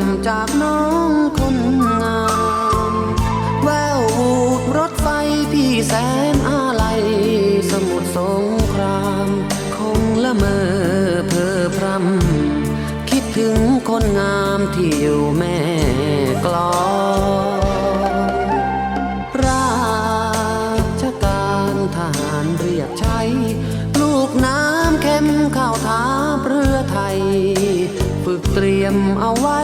ำจากน้องคนงาม แวววูดรถไฟพี่แสนอะไรสมุทรสงคราม คงละเมอเพอพรำคิดถึงคนงามที่อยู่แม่กลองราชการทหารเรียกใช้ ลูกน้ำเข้มข้าวทา มเอาไว้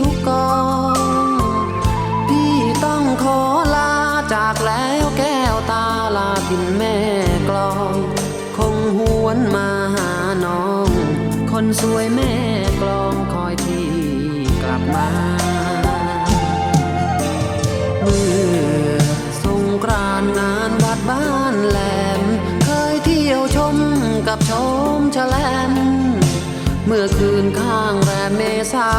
ทุกกองพี่ต้องขอลาจากแล้วแก้วตาลาทินแม่กลอง คงหวนมาหาน้อง คนสวยแม่กลองคอยที่กลับมาเมื่อสงกรานงานวัดบ้านแหลม เคยเที่ยวชมกับชมแฉลม เมื่อคืนข้างแรมเมษา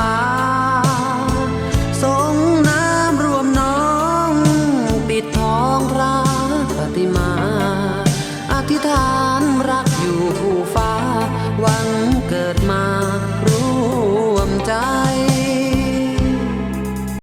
สงน้ำรวมน้อง ปิดท้องพระปฏิมา